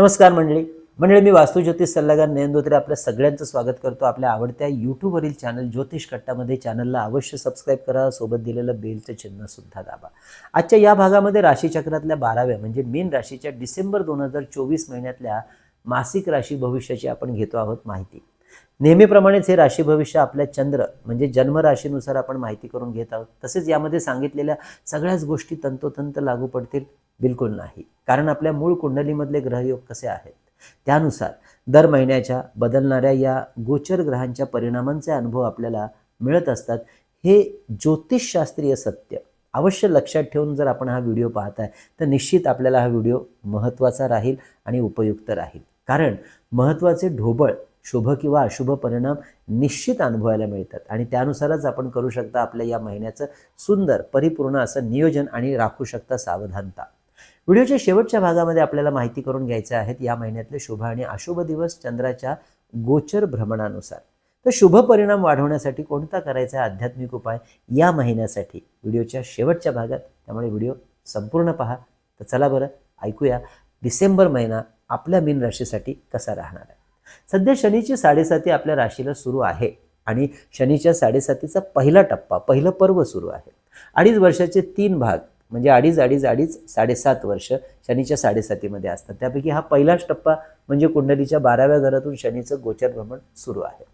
नमस्कार मंडळी. मंडळी मी वास्तू ज्योतिष सल्लागार नयनदोत्रे आपल्या सगळ्यांचं स्वागत करतो आपल्या आवडत्या यूट्यूबवरील चॅनल ज्योतिष कट्टामध्ये. चॅनलला अवश्य सबस्क्राईब करा. सोबत दिलेलं बेलचं चिन्ह सुद्धा दाबा. आजच्या या भागामध्ये राशीचक्रातल्या बाराव्या म्हणजे मीन राशीच्या डिसेंबर दोन हजार चोवीस महिन्यातल्या मासिक राशी भविष्याची आपण घेतो आहोत माहिती. नेहमीप्रमाणेच हे राशी भविष्य आपल्या चंद्र म्हणजे जन्मराशीनुसार आपण माहिती करून घेत आहोत. तसेच यामध्ये सांगितलेल्या सगळ्याच गोष्टी तंतोतंत लागू पडतील. बिलकुल नाही. कारण आपल्या मूळ कुंडलीमधले ग्रहयोग कसे आहेत? त्यानुसार दर महिन्याच्या बदलणाऱ्या या गोचर ग्रहांच्या परिणामांचे अनुभव आपल्याला मिळत असतात. हे ज्योतिषशास्त्रीय सत्य अवश्य लक्षात ठेवून जर आपण हा व्हिडिओ पाहताय तर निश्चित आपल्याला हा व्हिडिओ महत्त्वाचा राहील आणि उपयुक्त राहील. कारण महत्त्वाचे ढोबळ शुभ किंवा अशुभ परिणाम निश्चित अनुभवायला मिळतात आणि त्यानुसारच आपण करू शकता आपल्या या महिन्याचं सुंदर परिपूर्ण असं नियोजन आणि राखू शकता सावधानता. व्हिडिओच्या शेवटच्या भागामध्ये आपल्याला माहिती करून घ्यायचे आहेत या महिन्यातले शुभ आणि अशुभ दिवस चंद्राच्या गोचर भ्रमणानुसार. तर शुभ परिणाम वाढवण्यासाठी कोणता करायचा आहे आध्यात्मिक उपाय या महिन्यासाठी व्हिडिओच्या शेवटच्या भागात. त्यामुळे व्हिडिओ संपूर्ण पहा. तर चला बरं ऐकूया डिसेंबर महिना आपल्या मीन राशीसाठी कसा राहणार आहे. सध्या शनीची साडेसाती आपल्या राशीला सुरू आहे आणि शनीच्या साडेसातीचा पहिला टप्पा पहिलं पर्व सुरू आहे. अडीच वर्षाचे तीन भाग म्हणजे अडीच अडीच अडीच साडेसात वर्ष शनीच्या साडेसातीमध्ये असतात. त्यापैकी हा पहिलाच टप्पा म्हणजे कुंडलीच्या बाराव्या घरातून शनीचं गोचर भ्रमण सुरू आहे.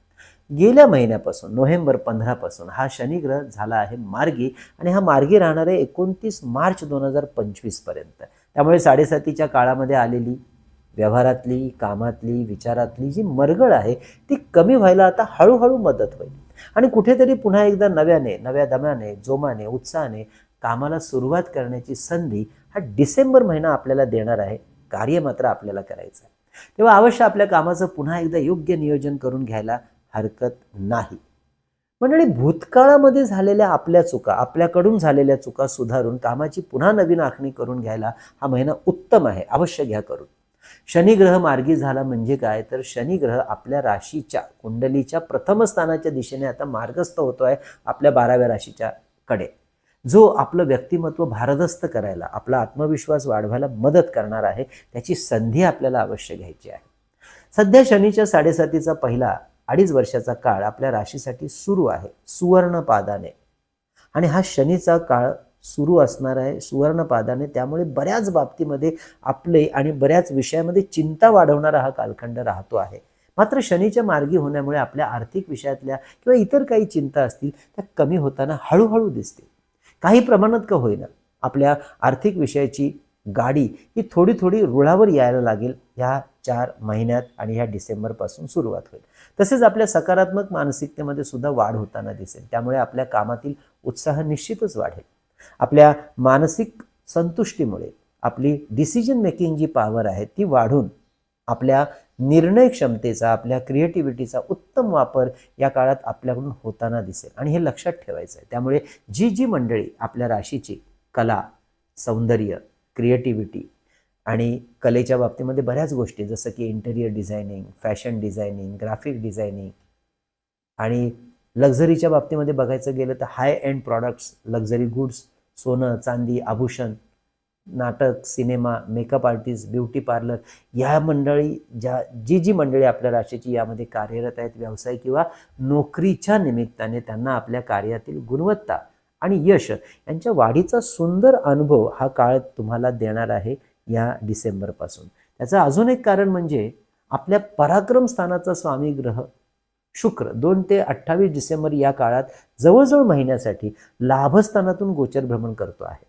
गेल्या महिन्यापासून नोव्हेंबर पंधरापासून हा शनिग्रह झाला आहे मार्गी आणि हा मार्गी राहणार आहे एकोणतीस मार्च दोन हजार पंचवीसपर्यंत त्यामुळे साडेसातीच्या काळामध्ये आलेली व्यवहारातली कामातली विचारातली जी मरगळ आहे ती कमी व्हायला आता हळूहळू मदत होईल. आणि कुठेतरी पुन्हा एकदा नव्याने नव्या दम्याने जोमाने उत्साहाने कामाला सुरुवात करण्याची संधी हा डिसेंबर महिना आपल्याला देणार आहे. कार्य मात्र आपल्याला करायचं आहे. तेव्हा अवश्य आपल्या कामाचं पुन्हा एकदा योग्य नियोजन करून घ्यायला हरकत नाही. मंडळी भूतकाळामध्ये झालेल्या आपल्या चुका आपल्याकडून झालेल्या चुका सुधारून कामाची पुन्हा नवीन आखणी करून घ्यायला हा महिना उत्तम आहे. अवश्य घ्या करून. शनिग्रह मार्गी झाला म्हणजे काय? तर शनिग्रह आपल्या राशीच्या कुंडलीच्या प्रथम स्थानाच्या दिशेने आता मार्गस्थ होतो आहे आपल्या बाराव्या राशीच्या कडे. जो आपलं व्यक्तिमत्व भारदस्त करायला आपला आत्मविश्वास वाढवायला मदत करणार आहे त्याची संधी आपल्याला अवश्य घ्यायची आहे. सध्या शनीच्या साडेसातीचा पहिला अडीच वर्षाचा काळ आपल्या राशीसाठी सुरू आहे सुवर्णपादाने. आणि हा शनीचा काळ सुरू असणार आहे सुवर्णपादाने. त्यामुळे बऱ्याच बाबतीमध्ये आपले आणि बऱ्याच विषयामध्ये चिंता वाढवणारा हा कालखंड राहतो आहे. मात्र शनीच्या मार्गी होण्यामुळे आपल्या आर्थिक विषयातल्या किंवा इतर काही चिंता असतील त्या कमी होताना हळूहळू दिसतील. काही प्रमाणात का होईना. आपल्या आर्थिक विषयाची गाडी ही थोडी थोडी रुळावर यायला लागेल ह्या चार महिन्यात आणि ह्या डिसेंबरपासून सुरुवात होईल. तसेच आपल्या सकारात्मक मानसिकतेमध्ये सुद्धा वाढ होताना दिसेल. त्यामुळे आपल्या कामातील उत्साह निश्चितच वाढेल. आपल्या मानसिक संतुष्टीमुळे आपली डिसिजन मेकिंग जी पॉवर आहे ती वाढून आपल्या निर्णय क्षमतेचा आपल्या क्रिएटिव्हिटीचा उत्तम वापर या काळात आपल्याकडून होताना दिसेल. आणि हे लक्षात ठेवायचं आहे त्यामुळे जी जी मंडळी आपल्या राशीची कला सौंदर्य क्रिएटिव्हिटी आणि कलेच्या बाबतीमध्ये बऱ्याच गोष्टी जसं की interior designing fashion designing graphic designing आणि लक्झरीच्या बाबतीमध्ये बघायचं गेलं तर high end products luxury goods सोनं चांदी आभूषण नाटक cinema makeup artist beauty parlour या मंडळी ज्या जी जी मंडळी आपल्या राशीची यामध्ये कार्यरत आहेत व्यवसाय किंवा नोकरीच्या निमित्ताने त्यांना आपल्या कार्यातील गुणवत्ता आणि यश यांच्या वाढीचा सुंदर अनुभव हा काळ तुम्हाला देणार आहे या डिसेंबरपासून. त्याचं अजून एक कारण म्हणजे आपल्या पराक्रम स्थानाचा स्वामी ग्रह शुक्र दोन ते अठ्ठावीस डिसेंबर या काळात जवळजवळ महिन्यासाठी लाभस्थानातून गोचर भ्रमण करतो आहे.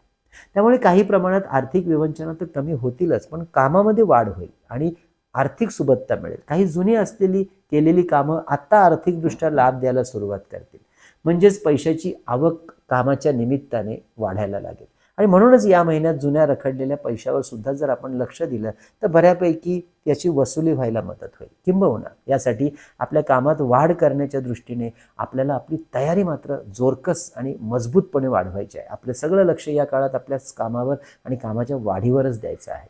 त्यामुळे काही प्रमाणात आर्थिक विवंचना तर कमी होतीलच पण कामामध्ये वाढ होईल आणि आर्थिक सुबत्ता मिळेल. काही जुनी असलेली केलेली कामं आत्ता आर्थिकदृष्ट्या लाभ द्यायला सुरुवात करतील. म्हणजेच पैशाची आवक कामाच्या निमित्ताने वाढायला लागेल. आणि म्हणूनच या महिन्यात जुन्या रखडलेल्या पैशावर सुद्धा जर आपण लक्ष दिलं तर बऱ्यापैकी त्याची वसुली व्हायला मदत होईल. किंबहुना यासाठी आपल्या कामात वाढ करण्याच्या दृष्टीने आपल्याला आपली तयारी मात्र जोरकस आणि मजबूतपणे वाढवायची आहे. आपलं सगळं लक्ष या काळात आपल्या कामावर आणि कामाच्या वाढीवरच द्यायचं आहे.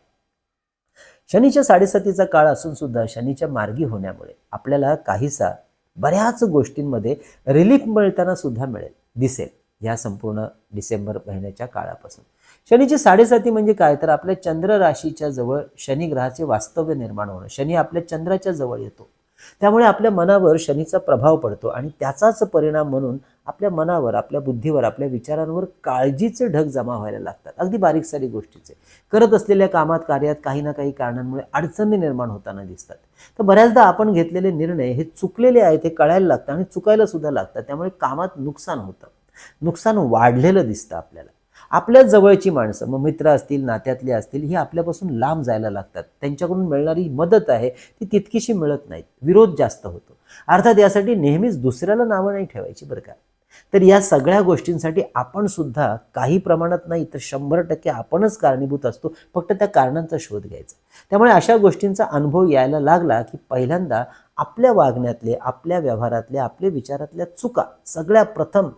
शनीच्या साडेसातीचा काळ असून सुद्धा शनीच्या मार्गी होण्यामुळे आपल्याला काहीसा बऱ्याच गोष्टींमध्ये रिलीफ मिळताना सुद्धा मिळेल दिसेल. ह्या संपूर्ण डिसेंबर महिन्याच्या काळापासून. शनीची साडेसाती म्हणजे काय? तर आपल्या चंद्र राशीच्या जवळ शनी ग्रहाचे वास्तव्य निर्माण होणं. शनी आपल्या चंद्राच्या जवळ येतो. त्यामुळे आपल्या मनावर शनीचा प्रभाव पडतो आणि त्याचाच परिणाम म्हणून आपल्या मनावर आपल्या बुद्धीवर आपल्या विचारांवर काळजीचे ढग जमा व्हायला लागतात. अगदी बारीक सारी गोष्टीचे. करत असलेल्या कामात कार्यात काही ना काही कारणांमुळे अडचणी निर्माण होताना दिसतात. तर बऱ्याचदा आपण घेतलेले निर्णय हे चुकलेले आहेत हे कळायला लागतं आणि चुकायला सुद्धा लागतात. त्यामुळे कामात नुकसान होतं. नुकसान वाढलेलं दिसतं आपल्याला. आपल्या जवळची माणसं मग मित्र असतील नात्यातले असतील ही आपल्यापासून लांब जायला लागतात. त्यांच्याकडून मिळणारी मदत आहे ती तितकीशी मिळत नाहीत. विरोध जास्त होतो. अर्थात यासाठी नेहमीच दुसऱ्याला नावं नाही ठेवायची बरं का. तर या सगळ्या गोष्टींसाठी आपण सुद्धा काही प्रमाणात नाही तर शंभर टक्के आपणच कारणीभूत असतो. फक्त त्या कारणांचा शोध घ्यायचा. त्यामुळे अशा गोष्टींचा अनुभव यायला लागला की पहिल्यांदा आपल्या वागण्यातले आपल्या व्यवहारातले आपल्या विचारातल्या चुका सगळ्या प्रथम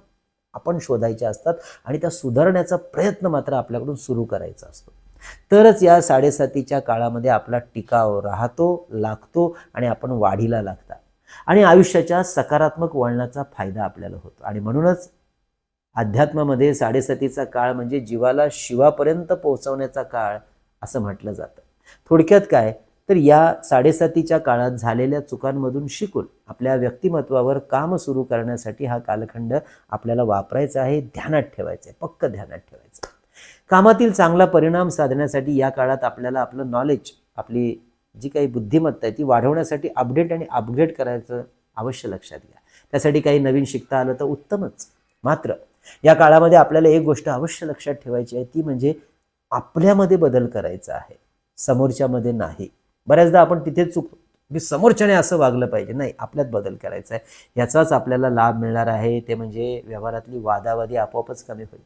आपण शोधायच्या असतात आणि त्या सुधारण्याचा प्रयत्न मात्र आपल्याकडून सुरू करायचा असतो. तरच या साडेसातीच्या काळामध्ये आपला टिकाव राहतो लागतो आणि आपण वाढीला लागता आणि आयुष्याच्या सकारात्मक वळणाचा फायदा आपल्याला होतो. आणि म्हणूनच अध्यात्मामध्ये साडेसातीचा काळ म्हणजे जीवाला शिवापर्यंत पोहोचवण्याचा काळ असं म्हटलं जातं. थोडक्यात काय? तर या साडेसातीच्या काळात झालेल्या चुकांमधून शिकून आपल्या व्यक्तिमत्वावर काम सुरू करण्यासाठी हा कालखंड आपल्याला वापरायचा आहे ध्यानात ठेवायचा आहे पक्क ध्यानात ठेवायचं कामातील चांगला परिणाम साधण्यासाठी या काळात आपल्याला आपलं नॉलेज आपली जी काही बुद्धिमत्ता आहे ती वाढवण्यासाठी अपडेट आणि अपग्रेड करायचं अवश्य लक्षात घ्या. त्यासाठी काही नवीन शिकता आलं तर उत्तमच. मात्र या काळामध्ये आपल्याला एक गोष्ट अवश्य लक्षात ठेवायची आहे ती म्हणजे आपल्यामध्ये बदल करायचा आहे. समोरच्यामध्ये नाही. बऱ्याचदा आपण तिथेच चुकतो की म्हणजे समोरच्याने असं वागलं पाहिजे. नाही आपल्यात बदल करायचा आहे. याचाच आपल्याला लाभ मिळणार आहे. ते म्हणजे व्यवहारातली वादावादी आपोआपच कमी होईल.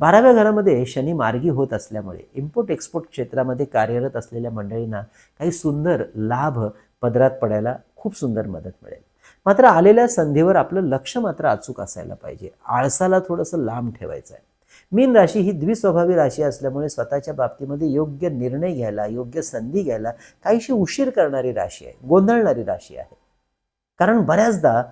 बाराव्या घरामध्ये शनी मार्गी होत असल्यामुळे इम्पोर्ट एक्सपोर्ट क्षेत्रामध्ये कार्यरत असलेल्या मंडळींना काही सुंदर लाभ पदरात पडायला खूप सुंदर मदत मिळेल. मात्र आलेल्या संधीवर आपलं लक्ष मात्र अचूक असायला पाहिजे. आळसाला थोडंसं लांब ठेवायचं आहे. मीन राशी ही द्विस्वभावी राशी असल्यामुळे स्वतःच्या बाबतीमध्ये योग्य निर्णय घ्यायला योग्य संधी घ्यायला काहीशी उशीर करणारी राशी आहे गोंधळणारी राशी आहे. कारण बऱ्याचदा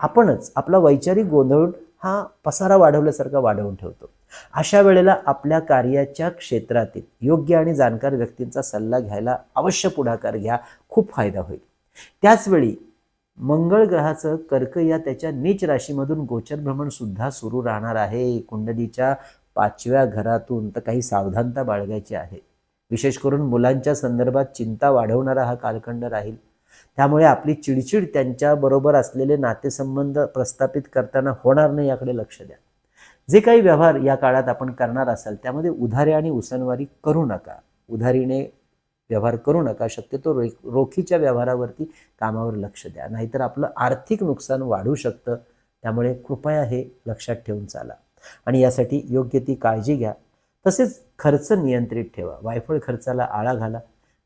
आपणच आपला वैचारिक गोंधळून हा पसारा वाढवल्यासारखा वाढवून ठेवतो. अशा वेळेला आपल्या कार्याच्या क्षेत्रातील योग्य आणि जाणकार व्यक्तींचा सल्ला घ्यायला अवश्य पुढाकार घ्या खूप फायदा होईल. त्याचवेळी मंगळ ग्रहाचं कर्क या त्याच्या नीच राशीमधून गोचर भ्रमण सुद्धा सुरू राहणार आहे. कुंडलीच्या पाचव्या घरातून तर काही सावधानता बाळगायची आहे. विशेष करून मुलांच्या संदर्भात चिंता वाढवणारा हा कालखंड राहील. त्यामुळे आपली चिडचिड त्यांच्याबरोबर असलेले नातेसंबंध प्रस्थापित करताना होणार नाही याकडे लक्ष द्या. जे काही व्यवहार या काळात आपण करणार असाल त्यामध्ये उधारी आणि उसनवारी करू नका. उधारीने व्यवहार करू नका. शक्यतो रो रोखीच्या व्यवहारावरती कामावर लक्ष द्या. नाहीतर आपलं आर्थिक नुकसान वाढू शकतं. त्यामुळे कृपया हे लक्षात ठेवून चाला. आणि यासाठी योग्य ती काळजी घ्या. तसेच खर्च नियंत्रित ठेवा. वायफळ खर्चाला आळा घाला.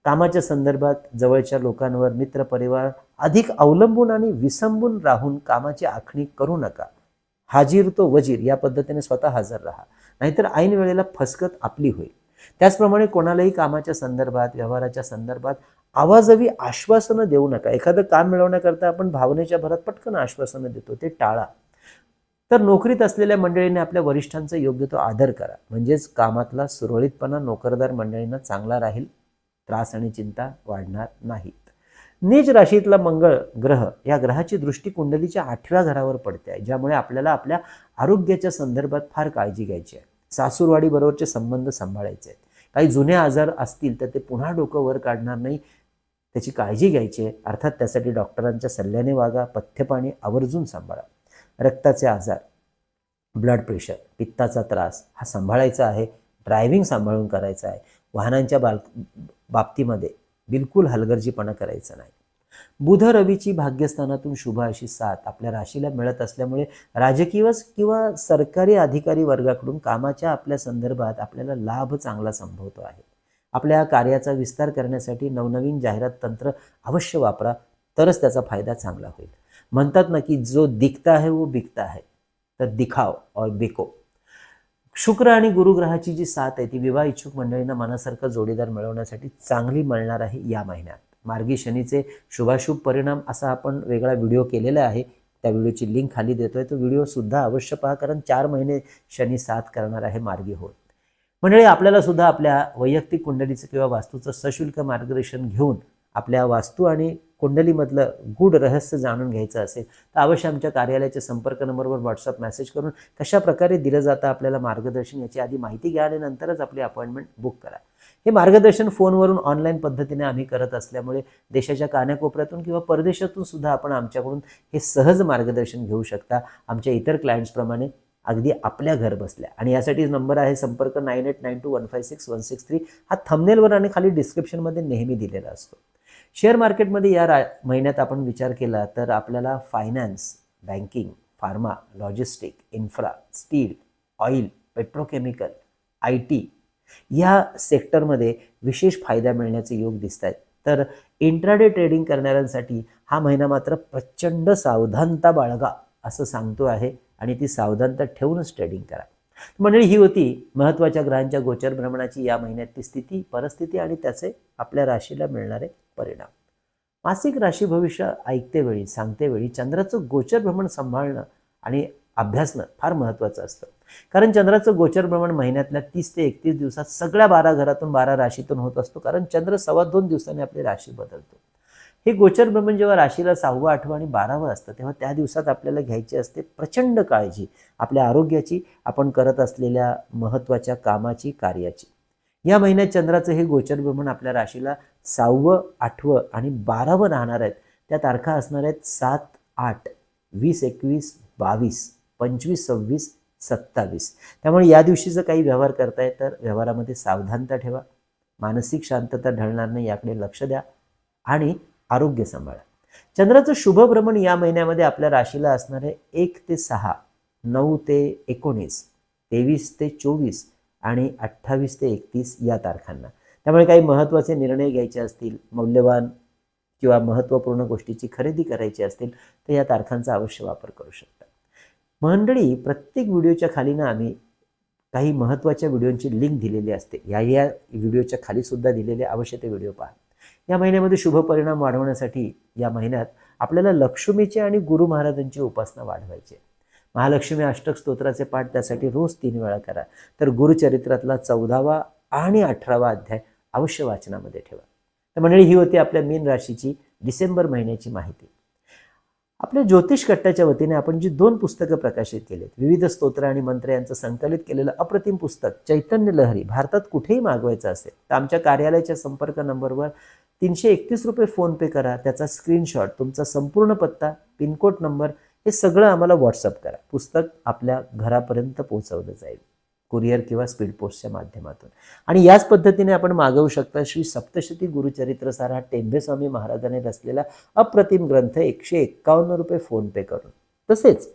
कामाच्या संदर्भात जवळच्या लोकांवर मित्रपरिवार अधिक अवलंबून आणि विसंबून राहून कामाची आखणी करू नका. हाजीर तो वजीर या पद्धतीने स्वतः हजर राहा. नाहीतर ऐन वेळेला फसकत आपली होईल. त्याचप्रमाणे कोणालाही कामाच्या संदर्भात व्यवहाराच्या संदर्भात आवाजवी आश्वासनं देऊ नका. एखादं काम मिळवण्याकरता आपण भावनेच्या भरात पटकन आश्वासनं देतो. ते टाळा. तर नोकरीत असलेल्या मंडळींनी आपल्या वरिष्ठांचा योग्य तो आदर करा. म्हणजेच कामातला सुरळीतपणा नोकरदार मंडळींना चांगला राहील त्रास आणि चिंता वाढणार नाहीत. नीच राशीतला मंगळ ग्रह या ग्रहाची दृष्टी कुंडलीच्या आठव्या घरावर पडते आहे ज्यामुळे आपल्याला आपल्या आरोग्याच्या संदर्भात फार काळजी घ्यायची आहे. सासूरवाडीबरोबरचे संबंध सांभाळायचे आहेत. काही जुने आजार असतील तर ते पुन्हा डोकं वर काढणार नाही त्याची काळजी घ्यायची आहे. अर्थात त्यासाठी डॉक्टरांच्या सल्ल्याने वागा पथ्यपाणी आवर्जून सांभाळा. रक्ताचे आजार ब्लड प्रेशर पित्ताचा त्रास हा सांभाळायचा आहे ड्रायव्हिंग सांभाळून करायचा आहे. वाहनांच्या बाल बाबतीमध्ये बिलकुल हलगर्जीपणा करायचा नाही. बुध रवीची भाग्यस्थानातून शुभ अशी साथ आपल्या राशीला मिळत असल्यामुळे राजकीय किंवा सरकारी अधिकारी वर्गाकडून कामाच्या आपल्या संदर्भात आपल्याला लाभ चांगला संभवतो आहे. आपल्या कार्याचा विस्तार करण्यासाठी नवनवीन जाहिरात तंत्र अवश्य वापरा. तरच त्याचा फायदा चांगला होईल. म्हणतात ना की जो दिखता आहे वो बिकता आहे तर दिखाव और बिको. शुक्र आणि गुरुग्रहाची जी साथ आहे ती विवाह इच्छुक मंडळींना मनासारखा जोडीदार मिळवण्यासाठी चांगली मिळणार आहे या महिन्यात. मार्गी शनीचे शुभाशुभ परिणाम असा आपण वेगळा व्हिडिओ केलेला आहे. त्या व्हिडिओची लिंक खाली देतो आहे तो व्हिडिओसुद्धा अवश्य पहा कारण चार महिने शनी साथ करणार आहे मार्गी होत मंडळी आपल्याला सुद्धा आपल्या वैयक्तिक कुंडलीचं किंवा वास्तूचं सशुल्क मार्गदर्शन घेऊन आपल्या वास्तू आणि कुंडलीमधलं गूढ रहस्य जाणून घ्यायचं असेल तर अवश्य आमच्या कार्यालयाच्या संपर्क नंबरवर व्हॉट्सअप मेसेज करून कशा प्रकारे दिलं जातं आपल्याला मार्गदर्शन याची आधी माहिती घ्या आणि नंतरच आपली अपॉइंटमेंट बुक करा. हे मार्गदर्शन फोनवरून ऑनलाईन पद्धतीने आम्ही करत असल्यामुळे देशाच्या कानाकोपऱ्यातून किंवा परदेशातून सुद्धा आपण आमच्याकडून हे सहज मार्गदर्शन घेऊ शकता. आमच्या इतर क्लायंट्सप्रमाणे अगदी आपल्या घर बसल्या. आणि यासाठी नंबर आहे संपर्क nine eight nine two one five six one six three. हा थंबनेलवर आणि खाली डिस्क्रिप्शनमध्ये नेहमी दिलेला असतो. शेअर मार्केटमध्ये या रा महिन्यात आपण विचार केला तर आपल्याला finance banking pharma logistic infra steel oil petrochemical I T या सेक्टरमध्ये विशेष फायदा मिळण्याचे योग दिसत आहेत तर इंट्राडे ट्रेडिंग करणाऱ्यांसाठी हा महिना मात्र प्रचंड सावधानता बाळगा असं सांगतो आहे आणि ती सावधानता ठेवूनच ट्रेडिंग करा. मंडळी ही होती महत्त्वाच्या ग्रहांच्या गोचर भ्रमणाची या महिन्यातली स्थिती परिस्थिती आणि त्याचे आपल्या राशीला मिळणारे परिणाम. मासिक राशी भविष्य ऐकतेवेळी सांगतेवेळी चंद्राचं गोचर भ्रमण सांभाळणं आणि अभ्यासणं फार महत्त्वाचं असतं. कारण चंद्राचं गोचर भ्रमण महिन्यातल्या तीस ते एकतीस दिवसात सगळ्या बारा घरातून बारा राशीतून होत असतो. कारण चंद्र सव्वा दोन दिवसांनी आपली राशी बदलतो. हे गोचर भ्रमण जेव्हा राशीला सहावं आठवं आणि बारावं असतं तेव्हा त्या दिवसात आपल्याला घ्यायची असते प्रचंड काळजी आपल्या आरोग्याची आपण करत असलेल्या महत्त्वाच्या कामाची कार्याची. या महिन्यात चंद्राचं हे गोचर भ्रमण आपल्या राशीला सहावं आठवं आणि बारावं राहणार आहेत. त्या तारखा असणार आहेत सात आठ वीस एकवीस बावीस पंचवीस सव्वीस सत्तावीस. त्यामुळे या दिवशी जर काही व्यवहार करताय तर व्यवहारामध्ये सावधानता ठेवा. मानसिक शांतता ढळणार नाही याकडे लक्ष द्या. आणि आरोग्य सांभाळा. चंद्राचं शुभभ्रमण या महिन्यामध्ये आपल्या राशीला असणारे एक ते सहा नऊ ते एकोणीस तेवीस ते चोवीस आणि अठ्ठावीस ते एकतीस या तारखांना. त्यामुळे काही महत्त्वाचे निर्णय घ्यायचे असतील मौल्यवान किंवा महत्त्वपूर्ण गोष्टीची खरेदी करायची असतील तर या तारखांचा अवश्य वापर करू शकता. मंडळी प्रत्येक व्हिडिओच्या खाली ना आम्ही काही महत्त्वाच्या व्हिडिओंची लिंक दिलेली असते. या या व्हिडिओच्या खाली सुद्धा दिलेले अवश्य ते व्हिडिओ पहा. या महिन्यामध्ये शुभ परिणाम वाढवण्यासाठी या महिन्यात आपल्याला लक्ष्मीचे आणि गुरु महाराजांची उपासना वाढवायची महालक्ष्मी अष्टक स्तोत्राचे पाठ त्यासाठी रोज तीन वेळा करा. तर गुरुचरित्रातला चौदावा आणि अठरावा अध्याय अवश्य वाचनामध्ये ठेवा. तर मंडळी ही होती आपल्या मीन राशीची डिसेंबर महिन्याची माहिती. आपल्या ज्योतिष कट्ट्याच्या वतीने आपण जी दोन पुस्तकं प्रकाशित केलीत विविध स्तोत्र आणि मंत्र यांचं संकलित केलेलं अप्रतिम पुस्तक चैतन्य लहरी भारतात कुठेही मागवायचं असेल तर आमच्या कार्यालयाच्या संपर्क नंबरवर तीनशे एकतीस रुपये फोनपे करा त्याचा स्क्रीनशॉट तुमचा संपूर्ण पत्ता पिनकोड नंबर हे सगळं आम्हाला व्हॉट्सअप करा. पुस्तक आपल्या घरापर्यंत पोहोचवलं जाईल. कुरिअर किंवा स्पीड पोस्टच्या माध्यमातून. आणि याच पद्धतीने आपण मागवू शकता श्री सप्तशती गुरुचरित्रसार हा टेंबेस्वामी महाराजांनी रचलेला अप्रतिम ग्रंथ एकशे एक्कावन्न रुपये फोनपे करून. तसेच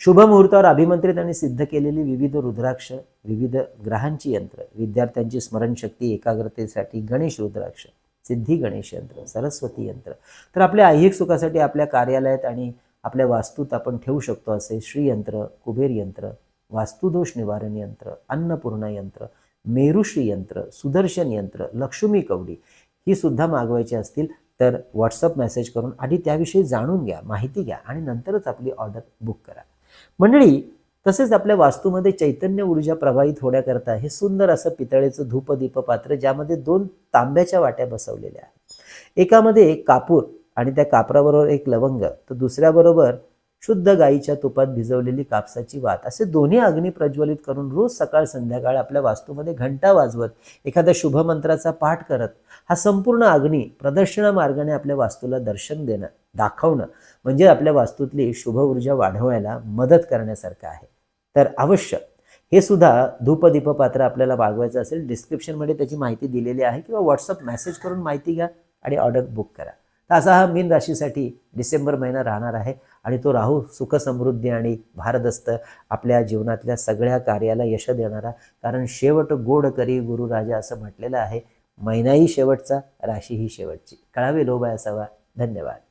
शुभ मुहूर्तावर अभिमंत्रित आणि सिद्ध केलेली विविध रुद्राक्ष विविध ग्रहांची यंत्र विद्यार्थ्यांची स्मरणशक्ती एकाग्रतेसाठी गणेश रुद्राक्ष सिद्धी गणेश यंत्र सरस्वती यंत्र. तर आपल्या ऐहिक सुखासाठी आपल्या कार्यालयात आणि आपल्या वास्तूत आपण ठेवू शकतो असे श्रीयंत्र कुबेर यंत्र वास्तुदोष निवारण यंत्र अन्नपूर्णा यंत्र मेरुश्री यंत्र सुदर्शन यंत्र लक्ष्मी कवडी ही सुद्धा मागवायची असतील तर व्हॉट्सअप मेसेज करून आधी त्याविषयी जाणून घ्या माहिती घ्या आणि नंतरच आपली ऑर्डर बुक करा. मंडळी तसेच आपल्या वास्तूमध्ये चैतन्य ऊर्जा प्रवाहित होण्याकरता हे सुंदर असं पितळेचं धूपदीप पात्र ज्यामध्ये दोन तांब्याच्या वाट्या बसवलेल्या आहेत. एकामध्ये एक कापूर आणि त्या कापराबरोबर एक लवंग तर दुसऱ्याबरोबर शुद्ध गाईच्या तुपात भिजवलेली कापसाची वात. असे दोन्ही अग्नी प्रज्वलित करून रोज सकाळ संध्याकाळ आपल्या वास्तूमध्ये घंटा वाजवत एखाद्या शुभमंत्राचा पाठ करत हा संपूर्ण अग्नी प्रदक्षिणा मार्गाने आपल्या वास्तूला दर्शन देणं. दाखवणं म्हणजे आपल्या वास्तूतली शुभ ऊर्जा वाढवायला मदत करण्यासारखं आहे. तर अवश्य हे सुद्धा धूपदीप पात्र आपल्याला मागवायचं असेल डिस्क्रिप्शनमध्ये त्याची माहिती दिलेली आहे किंवा व्हॉट्सअप मेसेज करून माहिती घ्या आणि ऑर्डर बुक करा. तर असा हा मीन राशीसाठी डिसेंबर महिना राहणार आहे आणि तो राहू सुख समृद्धी आणि भारदस्त आपल्या जीवनातल्या सगळ्या कार्याला यश देणारा कारण शेवट गोड करी गुरु राजा असं म्हटलेलं आहे महिनाही शेवटचा राशीही शेवटची. कळावे लोभ असावा धन्यवाद.